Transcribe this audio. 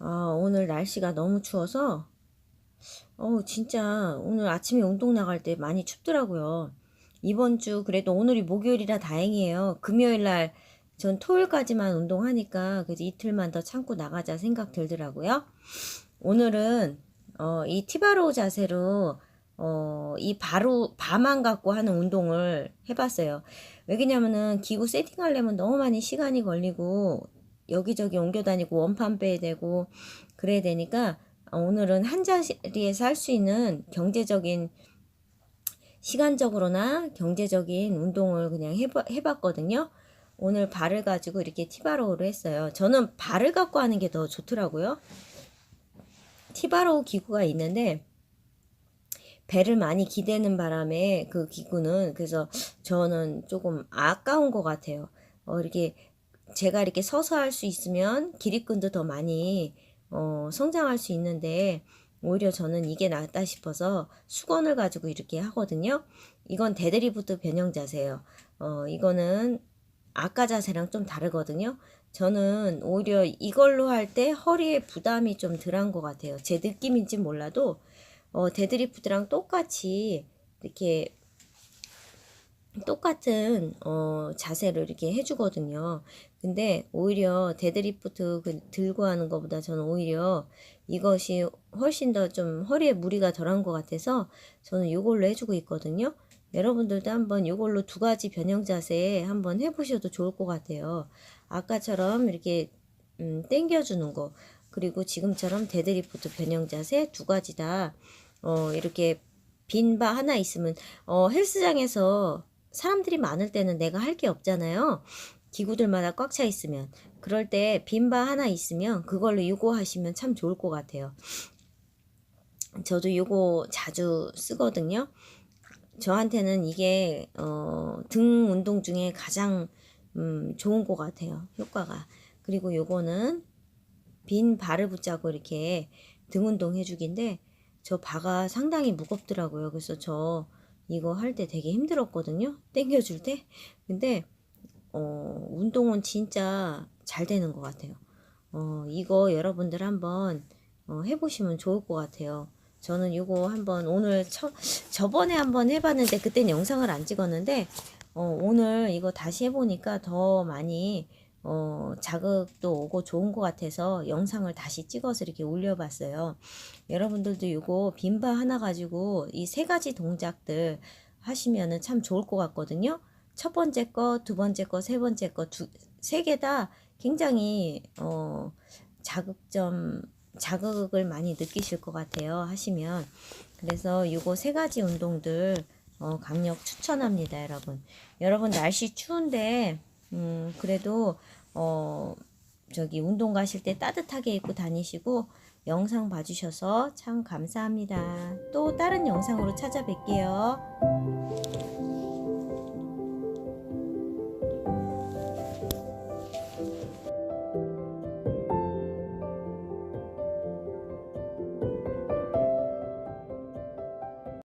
아, 오늘 날씨가 너무 추워서, 어우, 진짜 오늘 아침에 운동 나갈 때 많이 춥더라고요. 이번 주 그래도 오늘이 목요일이라 다행이에요. 금요일 날 전 토요일까지만 운동하니까 그래서 이틀만 더 참고 나가자 생각 들더라고요. 오늘은 어, 이 티바로우 자세로 어, 이 바로 바만 갖고 하는 운동을 해봤어요. 왜냐면은 기구 세팅하려면 너무 많이 시간이 걸리고 여기저기 옮겨 다니고 원판 빼야 되고 그래야 되니까 어, 오늘은 한 자리에서 할 수 있는 경제적인 시간적으로나 경제적인 운동을 그냥 해봐, 해봤거든요. 오늘 발을 가지고 이렇게 티바로우를 했어요. 저는 발을 갖고 하는 게 더 좋더라고요. 티바로우 기구가 있는데 배를 많이 기대는 바람에 그 기구는 그래서 저는 조금 아까운 것 같아요. 어, 이렇게 제가 이렇게 서서 할 수 있으면 기립근도 더 많이 어, 성장할 수 있는데 오히려 저는 이게 낫다 싶어서 수건을 가지고 이렇게 하거든요. 이건 데드리프트 변형 자세예요. 어, 이거는 아까 자세랑 좀 다르거든요. 저는 오히려 이걸로 할 때 허리에 부담이 좀 덜한 것 같아요. 제 느낌인지 몰라도 어, 데드리프트랑 똑같이 이렇게 똑같은 어, 자세를 이렇게 해주거든요. 근데 오히려 데드리프트 그 들고 하는 것보다 저는 오히려 이것이 훨씬 더 좀 허리에 무리가 덜한 것 같아서 저는 이걸로 해주고 있거든요. 여러분들도 한번 이걸로 두 가지 변형 자세 한번 해보셔도 좋을 것 같아요. 아까처럼 이렇게 음, 당겨주는 거 그리고 지금처럼 데드리프트 변형 자세 두 가지 다 어, 이렇게 빈 바 하나 있으면 어, 헬스장에서 사람들이 많을 때는 내가 할 게 없잖아요. 기구들마다 꽉 차 있으면 그럴 때 빈 바 하나 있으면 그걸로 요거 하시면 참 좋을 것 같아요. 저도 요거 자주 쓰거든요. 저한테는 이게 어, 등 운동 중에 가장 음, 좋은 것 같아요. 효과가. 그리고 요거는 빈 발을 붙잡고 이렇게 등 운동 해주기인데 저 바가 상당히 무겁더라고요. 그래서 저 이거 할 때 되게 힘들었거든요. 당겨줄 때. 근데 어, 운동은 진짜 잘 되는 것 같아요. 어, 이거 여러분들 한번 어, 해보시면 좋을 것 같아요. 저는 이거 한번 오늘 처, 저번에 한번 해봤는데 그땐 영상을 안 찍었는데 어, 오늘 이거 다시 해보니까 더 많이 어, 자극도 오고 좋은 것 같아서 영상을 다시 찍어서 이렇게 올려봤어요. 여러분들도 이거 빈바 하나 가지고 이 세 가지 동작들 하시면은 참 좋을 것 같거든요. 첫 번째 거, 두 번째 거, 세 번째 거, 두, 세 개 다 굉장히, 어, 자극점, 자극을 많이 느끼실 것 같아요. 하시면. 그래서 요거 세 가지 운동들, 어, 강력 추천합니다, 여러분. 여러분, 날씨 추운데, 음, 그래도, 어, 저기 운동 가실 때 따뜻하게 입고 다니시고, 영상 봐주셔서 참 감사합니다. 또 다른 영상으로 찾아뵐게요.